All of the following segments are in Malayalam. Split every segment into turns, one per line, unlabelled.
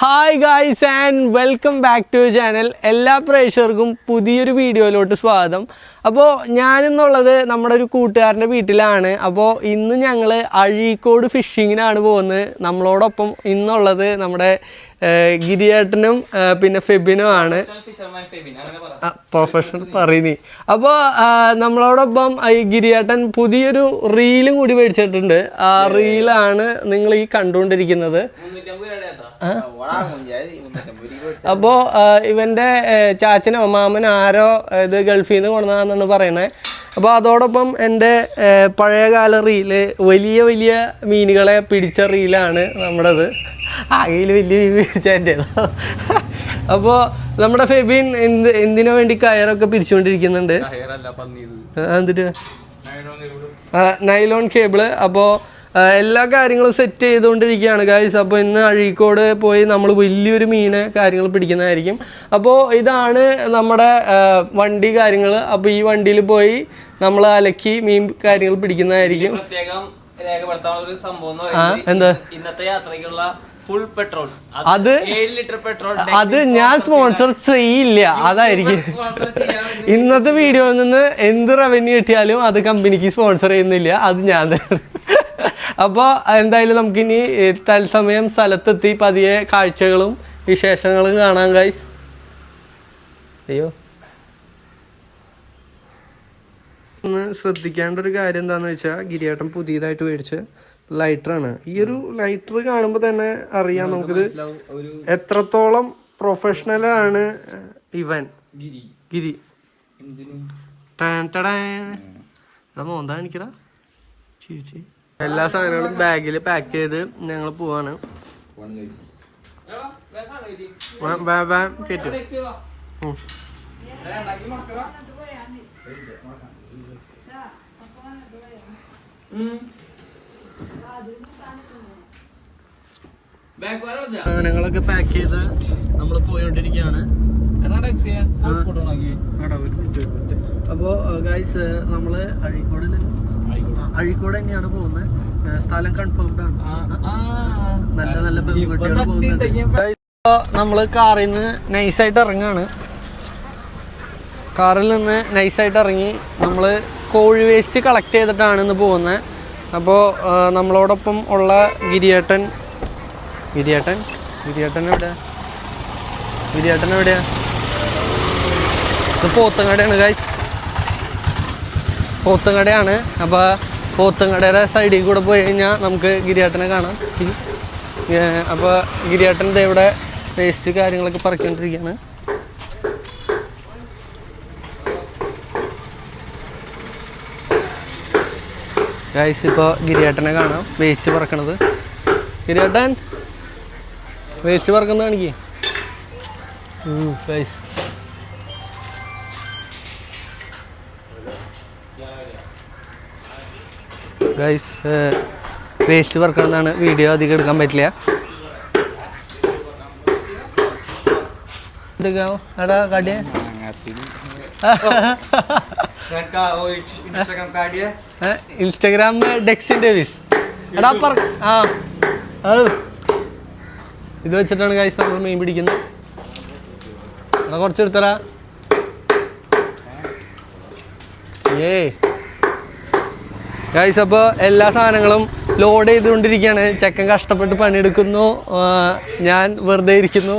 Hi guys and welcome back to channel എല്ലാ പ്രേക്ഷകർക്കും പുതിയൊരു വീഡിയോയിലോട്ട് സ്വാഗതം. അപ്പോൾ ഞാനിന്നുള്ളത് നമ്മുടെ ഒരു കൂട്ടുകാരന്റെ വീട്ടിലാണ്. അപ്പോൾ ഇന്ന് ഞങ്ങൾ അഴീക്കോട് ഫിഷിങ്ങിനാണ് പോകുന്നത്. നമ്മളോടൊപ്പം ഇന്നുള്ളത് നമ്മുടെ ഗിരിയേട്ടനും പിന്നെ ഫെബിനും ആണ്.
ഫിഷർമാൻ ഫെബിൻ അങ്ങനെ പറ.
പ്രൊഫഷണൽ പറയുന്നേ അപ്പോൾ നമ്മളോടൊപ്പം ഈ ഗിരിയേട്ടൻ പുതിയൊരു റീലും കൂടി മേടിച്ചിട്ടുണ്ട്. ആ റീലാണ് നിങ്ങൾ ഈ കണ്ടുകൊണ്ടിരിക്കുന്നത്. അപ്പോൾ ഇവന്റെ ചാച്ചനോ മാമനോ ആരോ ഇത് ഗൾഫിൽ നിന്ന് കൊണ്ടുവന്നാന്നാണ് പറയണേ. അപ്പോൾ അതോടൊപ്പം എന്റെ പഴയ പഴയകാല റീൽ വലിയ വലിയ മീനുകളെ പിടിച്ച റീലാണ് നമ്മുടേത്. ആകെയിൽ വലിയ മീൻ അപ്പോ അപ്പോൾ നമ്മുടെ ഫെബിൻ എന്ത് എന്തിനു വേണ്ടി കയറൊക്കെ ആ, എന്നിട്ട്? നൈലോൺ കേബിൾ അപ്പോ എല്ലാ കാര്യങ്ങളും സെറ്റ് ചെയ്തുകൊണ്ടിരിക്കുകയാണ് ഗായ്സ് അപ്പോൾ ഇന്ന് അഴീക്കോട് പോയി നമ്മൾ വലിയൊരു മീന് കാര്യങ്ങൾ പിടിക്കുന്നതായിരിക്കും. അപ്പോൾ ഇതാണ് നമ്മുടെ വണ്ടി കാര്യങ്ങൾ. അപ്പോൾ ഈ വണ്ടിയിൽ പോയി നമ്മൾ അലക്കി മീൻ കാര്യങ്ങൾ പിടിക്കുന്നതായിരിക്കും.
പ്രത്യേകം രേഖപ്പെടുത്താനുള്ള ഒരു സംഭവം ഇന്നത്തെ യാത്രയ്ക്കുള്ള ഫുൾ പെട്രോൾ
അത്
ഏഴ് ലിറ്റർ പെട്രോൾ
അത് ഞാൻ സ്പോൺസർ ചെയ്യില്ല. അതായിരിക്കും. ഇന്നത്തെ വീഡിയോയിൽ നിന്ന് എന്ത് റവന്യൂ കിട്ടിയാലും അത് കമ്പനിക്ക് സ്പോൺസർ ചെയ്യുന്നില്ല. അത് ഞാൻ തന്നെ അപ്പോൾ എന്തായാലും നമുക്കിനി തത്സമയം സ്ഥലത്തെത്തി പതിയെ കാഴ്ചകളും വിശേഷങ്ങളും കാണാം ഗൈസ് അയ്യോ. ഒന്ന് ശ്രദ്ധിക്കേണ്ട ഒരു കാര്യം എന്താണെന്ന് വെച്ചാൽ ഗിരിയേട്ടൻ പുതിയതായിട്ട് മേടിച്ച ലൈറ്ററാണ് ഈ ഒരു ലൈറ്റർ കാണുമ്പോൾ തന്നെ അറിയാം
നമുക്ക്
എത്രത്തോളം പ്രൊഫഷണലാണ് ഇവൻ.
ഗിരി.
മോന്താ ചിരിച്ച് എല്ലാ സാധനങ്ങളും ബാഗിൽ പാക്ക് ചെയ്ത് ഞങ്ങൾ പോവാണ്. വാ- സാധനങ്ങളൊക്കെ പാക്ക് ചെയ്ത് നമ്മൾ പോയോണ്ടിരിക്കുകയാണ് അപ്പോൾ ഗൈസ് നമ്മൾ അഴീക്കോടിൽ അഴീക്കോട്. തന്നെയാണ് പോകുന്നത് സ്ഥലം കൺഫേംഡ് ആണ്. നല്ല നല്ല പെൺകുട്ടികൾ പോകുന്നുണ്ട്. നമ്മൾ കാറിൽ നിന്ന് നൈസായിട്ട് ഇറങ്ങാണ്. കാറിൽ നിന്ന് നൈസായിട്ട് ഇറങ്ങി നമ്മൾ കോഴി വേസ്റ്റ് കളക്ട് ചെയ്തിട്ടാണ് ഇന്ന് പോകുന്നത് അപ്പോൾ നമ്മളോടൊപ്പം ഉള്ള ഗിരിയേട്ടൻ ഗിരിയേട്ടൻ ഗിരിയേട്ടൻ എവിടെയാ? ഗിരിയേട്ടൻ എവിടെയാ? ഇത് പോത്തങ്ങടയാണ് ഗൈസ് പോത്തങ്ങടയാണ്. അപ്പോൾ പോത്തങ്ങടയുടെ സൈഡിൽ കൂടെ പോയി കഴിഞ്ഞാൽ നമുക്ക് ഗിരിയേട്ടനെ കാണാം. അപ്പോൾ ഗിരിയേട്ടൻ ദേവിടെ വേസ്റ്റ് കാര്യങ്ങളൊക്കെ പറിക്കൊണ്ടിരിക്കുകയാണ് ഗൈസ് ഇപ്പോൾ ഗിരിയേട്ടനെ കാണാം. വേസ്റ്റ് പറക്കണത്. ഗിരിയേട്ടൻ വേസ്റ്റ് പറക്കുന്ന കാണിക്കേ. ഗൈസ് ഗൈസ് വേസ്റ്റ് പറക്കണമെന്നാണ് വീഡിയോ അധികം എടുക്കാൻ പറ്റില്ല. ഇൻസ്റ്റഗ്രാം എടാ കടിയ ഇൻസ്റ്റാഗ്രാം ഡെക്സിൻ ഡേവിസ്. എടാ പറ ആ. ഇത് വെച്ചിട്ടാണ് ഗൈസ് നമ്മൾ മീൻ പിടിക്കുന്നത് എടാ കുറച്ച് എടുത്തരാ ഏ. ഗൈസ് അപ്പോൾ എല്ലാ സാധനങ്ങളും ലോഡ് ചെയ്തുകൊണ്ടിരിക്കുകയാണ്. ചെക്കൻ കഷ്ടപ്പെട്ട് പണിയെടുക്കുന്നു. ഞാൻ വെറുതെ ഇരിക്കുന്നു.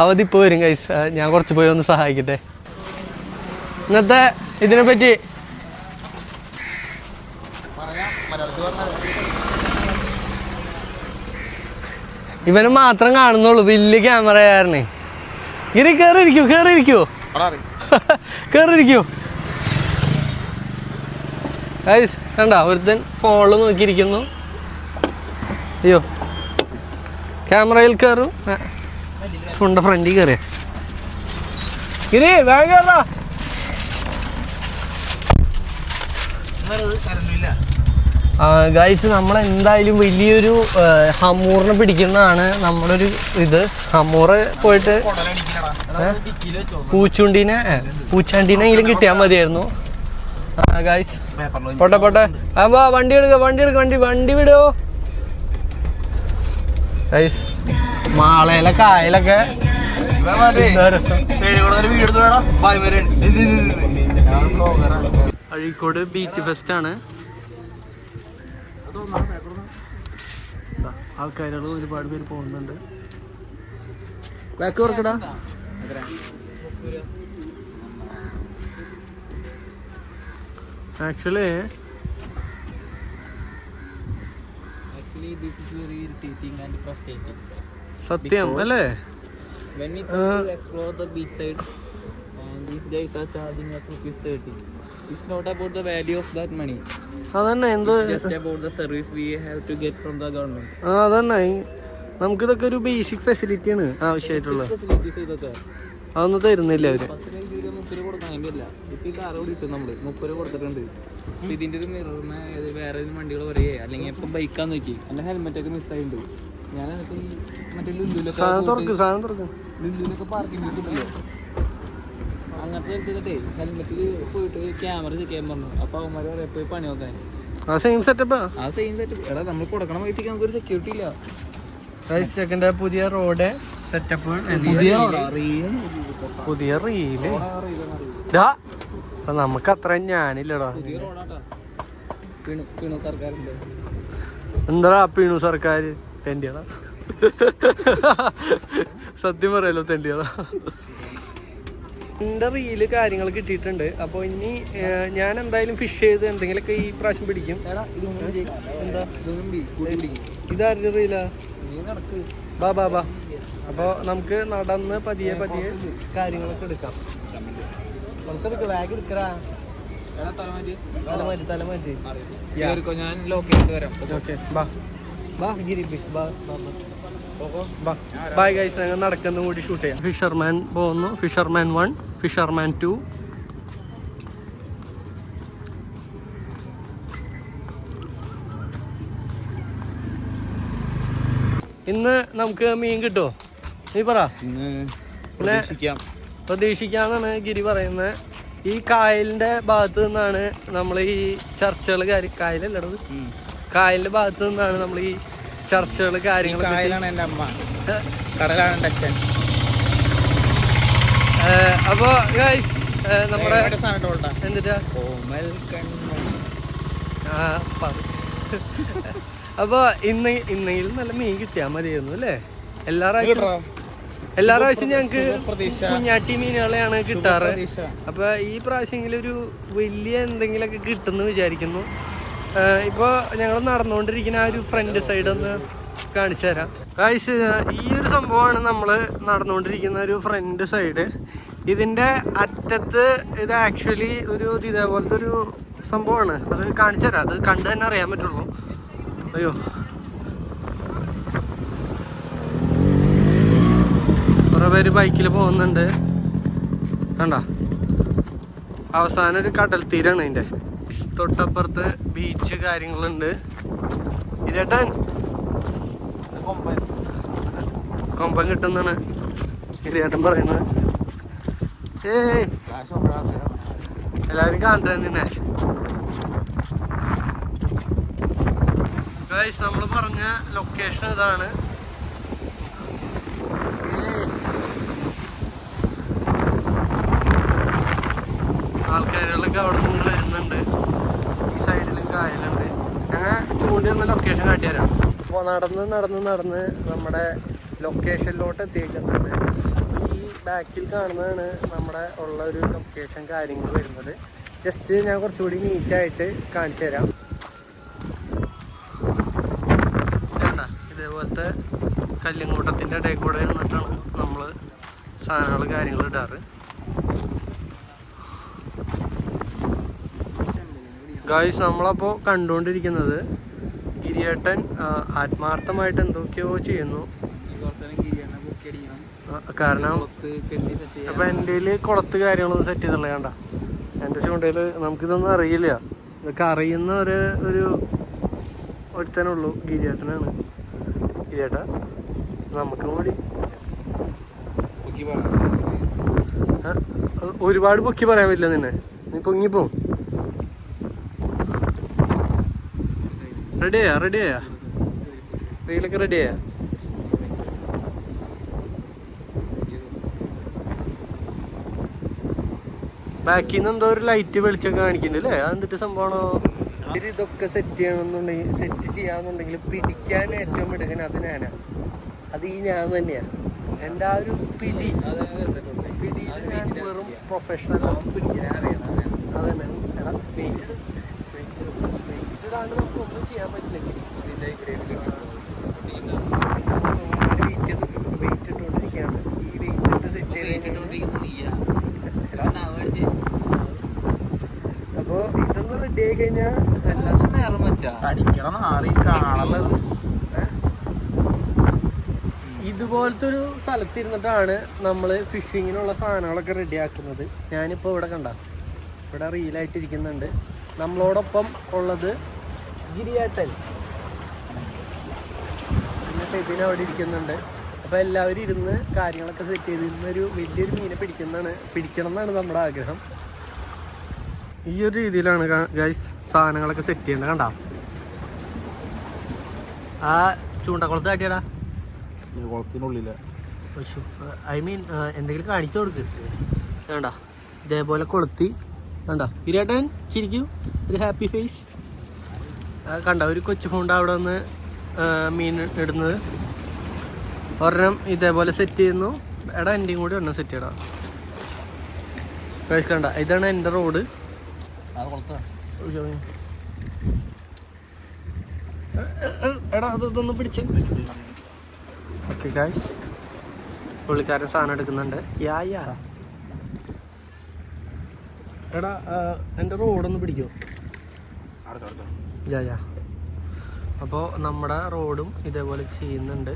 അവധിപ്പോൾ വരും ഗൈസ് ഞാൻ കുറച്ച് പോയി ഒന്ന് സഹായിക്കട്ടെ. ഇന്നത്തെ ഇതിനെ പറ്റി ഇവനെ മാത്രം കാണുന്നുള്ളൂ. വലിയ ക്യാമറ ആയിരുന്നു ഇരി കയറിയിരിക്കൂ കയറിയിരിക്കൂ കയറിയിരിക്കൂ ഗൈസ് കണ്ട ഒരുത്തൻ ഫോണിൽ നോക്കിയിരിക്കുന്നു. അയ്യോ. ക്യാമറയിൽ കയറും ഫോണിന്റെ ഫ്രണ്ടിൽ കയറിയ ഇരി വേഗം കയറാ ഗൈസ് നമ്മൾ എന്തായാലും വലിയൊരു ഹമൂറിനെ പിടിക്കുന്നതാണ് ഒരു ഇത്. ഹമ്മൂറ് പോയിട്ട്? പൂച്ചുണ്ടിനെ പൂച്ചാണ്ടിനെങ്കിലും കിട്ടിയാൽ മതിയായിരുന്നു. ഗൈസ് പോട്ടെ പോട്ടെ. വാ വണ്ടി എടുക്ക വണ്ടി എടുക്ക വണ്ടി വണ്ടി വിടോ. ഗൈസ് മാളയിലെ കായലൊക്കെ അഴീക്കോട് ബീച്ച് ഫെസ്റ്റ് ആണ് ആൾക്കാരുകളും ഒരുപാട് പേര് പോകുന്നുണ്ട്. ആക്ച്വലി സത്യം അല്ലേ?
Explore the beach side these guys are charging us rupees 30. It's not about the value of that money.
അതന്നെ എന്ത്
Just about the service we have to get from the government.
ആ അതന്നെ. ഈ- നമുക്കിതൊക്കെ ഒരു ബേസിക് ഫെസിലിറ്റിയാണ് ആവശ്യമായിട്ടുള്ളത്.
Facilities ഇതൊക്കെ.
അതൊന്നും തരുന്നില്ല അവർ.
പത്ത് രൂപ, ഇരുപത് രൂപ, മുപ്പത് രൂപ കൊടുക്കണം അതിന്റെ ഇപ്പൊ കിട്ടും നമ്മൾ? മുപ്പത് രൂപ കൊടുത്തിട്ടുണ്ട്. ഇതിന്റെ ഒരു മിററിന് വേറെ വണ്ടികൾ പറയേ അല്ലെങ്കിൽ ഇപ്പൊ ബൈക്കാന്ന് നോക്കി. എന്റെ ഹെൽമെറ്റ് ഒക്കെ മിസ്സായിട്ടുണ്ട് ഞാൻ എന്നിട്ട് ഈ മറ്റേ ലുല്ലുലൊക്കെ
സാധനം തുറക്കും സാധനം തുറക്കും.
ലുല്ലുലൊക്കെ പാർക്കിംഗ് കിട്ടുമല്ലോ അങ്ങനത്തെ എടുത്തിട്ടേ ഹെൽമെറ്റിൽ പോയിട്ട് ക്യാമറ ചെക്ക് ചെയ്യാൻ പറഞ്ഞു. അപ്പൊ അവന്മാര് പറയാ പോയി പണി നോക്കാൻ.
ആ സെയിം സെറ്റപ്പാ
ആ? സെയിം സെറ്റ് എടാ നമ്മൾ കൊടുക്കണ പൈസക്ക് നമുക്കൊരു സെക്യൂരിറ്റി ഇല്ല.
ചെക്കന്റെ പുതിയ റോഡ് സെറ്റപ്പ് പുതിയ പുതിയ റീൽ അപ്പൊ നമുക്ക് അത്രയും ഞാനില്ലടാ.
പുതിയ റോഡാട്ടാ. പിണു പിണു സർക്കാരിന്റെ
എന്താ പീണു സർക്കാർ തെണ്ടിയടാ സത്യം പറയല്ലോ തെണ്ടിയടാ എന്റെ റീൽ കാര്യങ്ങൾ കിട്ടിയിട്ടുണ്ട്. അപ്പോൾ ഇനി ഞാൻ എന്തായാലും ഫിഷ് ചെയ്ത് എന്തെങ്കിലുമൊക്കെ ഈ പ്രാവശ്യം പിടിക്കും. ഇതാരുടെ റീലാ
നീ നടക്ക്.
ബാ ബാ ബാ. അപ്പോൾ നമുക്ക് നടന്ന് പതിയെ പതിയെ കാര്യങ്ങളൊക്കെ എടുക്കാം. ബാഗ് എടുക്കടാ.
തലമാറ്റി
തല മാറ്റി. തല മാറ്റി
കേറിക്കോ ഞാൻ ലോക്കേഷൻ വരാം.
ഓക്കെ ബാ. ബാ ഗൈസ് ഞങ്ങൾ നടക്കുന്ന കൂടി ഷൂട്ട് ചെയ്യാം. ഫിഷർമാൻ പോകുന്നു. ഫിഷർമാൻ വൺ ഫിഷർമാൻ ടു ഇന്ന് നമുക്ക് മീൻ കിട്ടുമോ നീ പറ. പ്രതീക്ഷിക്കാന്നാണ് ഗിരി പറയുന്നത് ഈ കായലിന്റെ ഭാഗത്ത് നിന്നാണ് നമ്മൾ ഈ ചർച്ചകൾ കാര്യം കായലല്ലടത് കായലിന്റെ ഭാഗത്ത് നിന്നാണ് നമ്മൾ ഈ ചർച്ചകൾ കാര്യങ്ങൾ
കായലാണ് എന്റെ അമ്മ. കടലാണ് എന്റെ അച്ഛൻ.
അപ്പോ നമ്മുടെ
എന്തിട്ടാ?
ആ, അപ്പൊ ഇന്ന് ഇന്നെങ്കിലും നല്ല മീൻ കിട്ടിയാ മതിയായിരുന്നു അല്ലേ? എല്ലാ പ്രാവശ്യം എല്ലാ പ്രാവശ്യം ഞങ്ങക്ക് കുഞ്ഞാട്ടി മീനുകളെയാണ് കിട്ടാറ്. അപ്പൊ ഈ പ്രാവശ്യം ഒരു വലിയ എന്തെങ്കിലുമൊക്കെ കിട്ടുന്നു വിചാരിക്കുന്നു. ഏഹ് ഇപ്പൊ ഞങ്ങൾ നടന്നുകൊണ്ടിരിക്കുന്ന ആ ഒരു ഫ്രണ്ട് സൈഡ് ഒന്ന് കാണിച്ചു തരാം. കാഴ്ച ഈ ഒരു സംഭവമാണ് നമ്മൾ നടന്നുകൊണ്ടിരിക്കുന്ന ഒരു ഫ്രണ്ട് സൈഡ് ഇതിന്റെ അറ്റത്ത് ഇത് ആക്ച്വലി ഒരു ഇത് ഇതേപോലത്തെ ഒരു സംഭവമാണ്. അത് കാണിച്ചു തരാം. അത് കണ്ടു തന്നെ അറിയാൻ പറ്റുള്ളൂ. അയ്യോ. കുറെ പേര് ബൈക്കിൽ പോകുന്നുണ്ട്. കണ്ട? അവസാനം ഒരു കടൽ തീരാണ് അതിന്റെ തൊട്ടപ്പുറത്ത് ബീച്ച് കാര്യങ്ങളുണ്ട്. ഇരട്ടൻ. കൊമ്പൻ കിട്ടുന്നാണ് ഇരേട്ടൻ പറയുന്നത്. ഏ എല്ലാവരും കാണട്ടെ നിന്നെ നമ്മൾ പറഞ്ഞ ലൊക്കേഷൻ ഇതാണ്. ആൾക്കാരുകളൊക്കെ അവിടെ നിന്ന് വരുന്നുണ്ട് ഈ സൈഡിലും കായലുണ്ട് ഞങ്ങൾ വന്ന ലൊക്കേഷൻ കാട്ടിത്തരാം അപ്പോൾ നടന്ന് നടന്ന് നടന്ന് നമ്മുടെ ലൊക്കേഷനിലോട്ട് എത്തിയിട്ടുണ്ട് ഈ ബാക്കിൽ കാണുന്നതാണ് നമ്മുടെ ഉള്ള ഒരു ലൊക്കേഷൻ കാര്യങ്ങൾ വരുന്നത്. ജസ്റ്റ് ഞാൻ കുറച്ചുകൂടി നീറ്റായിട്ട് കാണിച്ചു തരാം. വേണ്ട ഇതേപോലത്തെ കല്ലുംകൂട്ടത്തിന്റെ ഇടയിൽ കൂടെ നിന്നിട്ടാണ് നമ്മൾ സാധനങ്ങൾ കാര്യങ്ങൾ ഇടാറ്. ഗായ്സ് നമ്മളപ്പോൾ കണ്ടുകൊണ്ടിരിക്കുന്നത് ഗിരിയേട്ടൻ ആത്മാർത്ഥമായിട്ട് എന്തൊക്കെയോ ചെയ്യുന്നു. കാരണം അപ്പൊ എന്റെ കുളത്ത് കാര്യങ്ങളൊന്നും സെറ്റ് ചെയ്തില്ല കണ്ട? എന്റെ ചൂണ്ടയിൽ നമുക്കിതൊന്നും അറിയില്ല. ഇതൊക്കെ അറിയുന്ന ഒരു ഒരു ഒരുത്തനുള്ളൂ ഗിരിയേട്ടനാണ്. ഗിരിയേട്ട നമുക്ക് കൂടി ഒരുപാട് പൊക്കി പറയാൻ പറ്റില്ല നിന്നെ. നീ പൊങ്ങിപ്പോ. റെഡിയാ റെഡിയാ റീലൊക്കെ റെഡിയാ ബാക്കിൽ നിന്ന് എന്തോ ഒരു ലൈറ്റ് വെളിച്ചൊക്കെ കാണിക്കുന്നുണ്ട് അല്ലേ? അതെന്നിട്ട് സംഭവമാണോ? ഇവർ ഇതൊക്കെ സെറ്റ് ചെയ്യണമെന്നുണ്ടെങ്കിൽ സെറ്റ് ചെയ്യാന്നുണ്ടെങ്കിൽ പിടിക്കാൻ ഏറ്റവും മിടുക്കൻ അത് ഞാനാ. അത് ഈ ഞാൻ തന്നെയാ. എന്റെ ആ ഒരു പിടി. പിടിയിൽ ഞാൻ വെറും പ്രൊഫഷണൽ അതന്നെ തന്നെ ഇടാണ്ട് നമുക്ക് ഒന്നും ചെയ്യാൻ പറ്റില്ലെങ്കിൽ വെയിറ്റ് വെയിറ്റ് ഇട്ടുകൊണ്ടിരിക്കുകയാണ്. ഈ വെയിറ്റ് ഇട്ട് സെറ്റ് ചെയ്ത് കഴിഞ്ഞാൽ അപ്പോൾ ഇതൊന്ന് റെഡി ആയി കഴിഞ്ഞാൽ എല്ലാ
അടിക്കണം ആറി കാണുന്നത്.
ഇതുപോലത്തെ ഒരു സ്ഥലത്തിരുന്നിട്ടാണ് നമ്മൾ ഫിഷിങ്ങിനുള്ള സാധനങ്ങളൊക്കെ റെഡിയാക്കുന്നത് ഞാനിപ്പോൾ ഇവിടെ കണ്ട. ഇവിടെ റീലായിട്ടിരിക്കുന്നുണ്ട് നമ്മളോടൊപ്പം ഉള്ളത് ഗിരിയേട്ടൻ. എന്നിട്ട് ഇതിനവിടെ ഇരിക്കുന്നുണ്ട്. അപ്പോൾ എല്ലാവരും ഇരുന്ന് കാര്യങ്ങളൊക്കെ സെറ്റ് ചെയ്ത് ഇന്നൊരു വലിയൊരു മീനെ പിടിക്കുന്നതാണ്. പിടിക്കണം എന്നാണ് നമ്മുടെ ആഗ്രഹം. ഈ ഒരു രീതിയിലാണ് ഗൈസ് സാധനങ്ങളൊക്കെ സെറ്റ് ചെയ്യേണ്ടത് കണ്ട? ആ ചൂണ്ടക്കുളത്ത് കാട്ടിയടാ.
കുളത്തിനുള്ളിൽ.
ഐ മീൻ എന്തെങ്കിലും കാണിച്ചു കൊടുക്ക്. വേണ്ട ഇതേപോലെ കൊളുത്തി. വേണ്ട ഇരേട്ടൻ ചിരിക്കൂ. ഒരു ഹാപ്പി ഫേസ് കണ്ട ഒരു കൊച്ചു ഫോണ്ട് അവിടെ നിന്ന് മീൻ ഇടുന്നത്. ഒരെണ്ണം ഇതേപോലെ സെറ്റ് ചെയ്യുന്നു. എടാ എന്റെയും കൂടി ഒരെണ്ണം സെറ്റ് ചെയ്യടാ. കഴിക്കണ്ട ഇതാണ് എന്റെ റോഡ് എടാ അതൊന്ന് പിടിച്ച്. ഓക്കെ ഗായ്സ് പുള്ളിക്കാരൻ സാധനം എടുക്കുന്നുണ്ട്. യാ യാ. എടാ എന്റെ റോഡൊന്ന് പിടിക്കോ. യാ യാ അപ്പോൾ നമ്മുടെ റോഡും ഇതേപോലെ ചെയ്യുന്നുണ്ട്.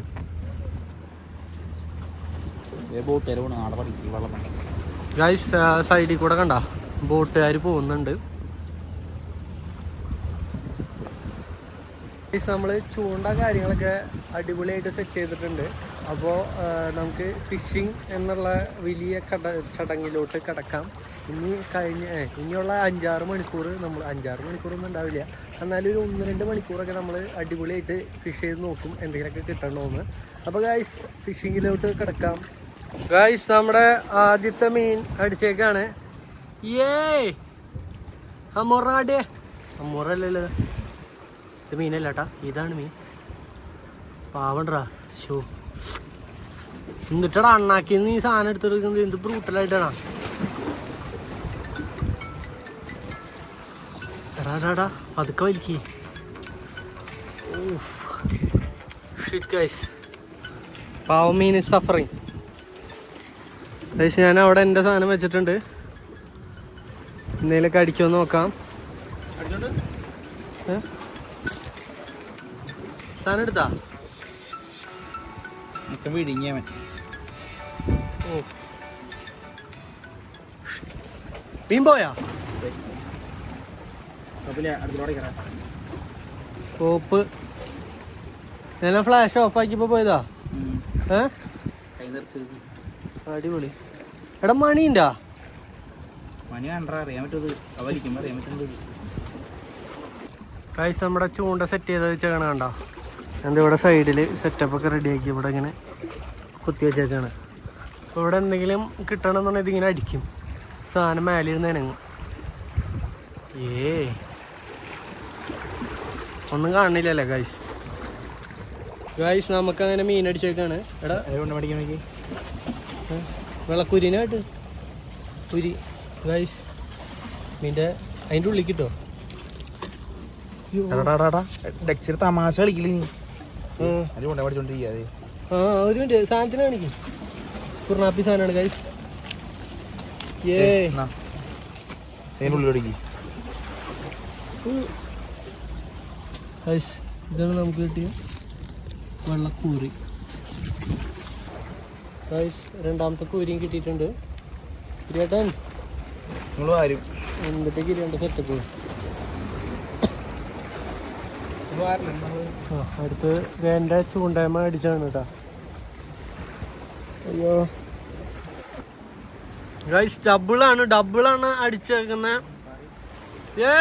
സൈഡിൽ കൂടെ കണ്ട? ബോട്ടുകാർ പോകുന്നുണ്ട്. നമ്മൾ ചൂണ്ട കാര്യങ്ങളൊക്കെ അടിപൊളിയായിട്ട് സെറ്റ് ചെയ്തിട്ടുണ്ട്. അപ്പോൾ നമുക്ക് ഫിഷിംഗ് എന്നുള്ള വലിയ കട ചടങ്ങിലോട്ട് കിടക്കാം. ഇനി കഴിഞ്ഞ ഇനിയുള്ള അഞ്ചാറ് മണിക്കൂർ നമ്മൾ അഞ്ചാറ് മണിക്കൂറൊന്നും ഉണ്ടാവില്ല. എന്നാലും ഒരു ഒന്ന് രണ്ട് മണിക്കൂറൊക്കെ നമ്മൾ അടിപൊളിയായിട്ട് ഫിഷ് ചെയ്ത് നോക്കും എന്തെങ്കിലുമൊക്കെ കിട്ടണമെന്ന്. അപ്പോൾ ഗായ്സ് ഫിഷിങ്ങിലോട്ട് കിടക്കാം. ഗായ്സ് നമ്മുടെ ആദ്യത്തെ മീൻ അടിച്ചേക്കാണ്. ഏ അമ്മൂറാടേ അമ്മൊറല്ലല്ലോ ഇത് മീനല്ല കേട്ടാ ഇതാണ് മീൻ. പാവണ്ടാ ഷോ എന്നിട്ടടാ അണ്ണാക്കി നീ സാധനം എടുത്തെടുക്കുന്നത് എന്ത് ബ്രൂട്ടലായിട്ടാണാ എടാ പതുക്കെ വലിക്കേ. ഷിറ്റ് ഗൈസ് പാവം മീൻ ഇസ് സഫറിങ് ഗൈസ് ഞാൻ അവിടെ എന്റെ സാധനം വെച്ചിട്ടുണ്ട്. എന്തെങ്കിലുമൊക്കെ അടിക്കുമെന്ന് നോക്കാം? സാധനം എടുത്താ?
വിഴുങ്ങിയവൻ
ഓ മീൻ പോയാ?
അതിലെ അടുത്തോടെ കയറാം
കോപ്പ് ഞാൻ ഫ്ലാഷ് ഓഫ് ആക്കിയപ്പോ പോയതാ? ഏ? അടിപൊളി. എടാ മണിണ്ടാ
മണി കണ്ടാ അറിയാൻ പറ്റുന്നത് അവലിക്കുമ്പോൾ അറിയാൻ പറ്റുന്നത്
കാഴ്ച നമ്മുടെ ചൂണ്ട സെറ്റ് ചെയ്ത് വെച്ചേക്കണ കണ്ട? എന്താ ഇവിടെ സൈഡിൽ സെറ്റപ്പ് ഒക്കെ റെഡിയാക്കി ഇവിടെ ഇങ്ങനെ കുത്തി വെച്ചേക്കാണ്. അപ്പോൾ ഇവിടെ എന്തെങ്കിലും കിട്ടണമെന്നുണ്ടെങ്കിൽ ഇതിങ്ങനെ അടിക്കും. സാധനം മേലെ ഇരുന്ന് ഇണങ്ങും. ഏ ഒന്നും കാണില്ലല്ലേ ഗൈസ് ഗൈസ് നമുക്ക് അങ്ങനെ മീൻ അടിച്ചേക്കാണ്. എടാ. വെള്ളക്കുരിനായിട്ട് കുരി. ഗൈസ് മീന്റെ അതിന്റെ ഉള്ളിൽ കിട്ടോ
തമാശ കളിക്കില്ലേ നീ
ആ. ഒരു മിനിറ്റ് സാധനത്തിന് കാണിക്കും. കുർണാപ്പി സാധനമാണ് ഗൈസ് ഏ
അതിനുള്ളിൽ പഠിക്കും
ഗൈസ് ഇതാണ് നമുക്ക് കിട്ടിയ വെള്ളക്കൂരി രണ്ടാമത്തെ കൂരിയും കിട്ടിയിട്ടുണ്ട്. കിരിയേട്ടൻ
നിങ്ങൾ ആരും
എന്നിട്ട് കിരിയേണ്ട സെറ്റപ്പ് ആ അടുത്ത് വേന്റെ ചൂണ്ടായ്മ അടിച്ചാണ് കേട്ടോ. അയ്യോ. ഗൈസ് ഡബിളാണ് ഡബിളാണ് അടിച്ചേക്കുന്നത് ഏ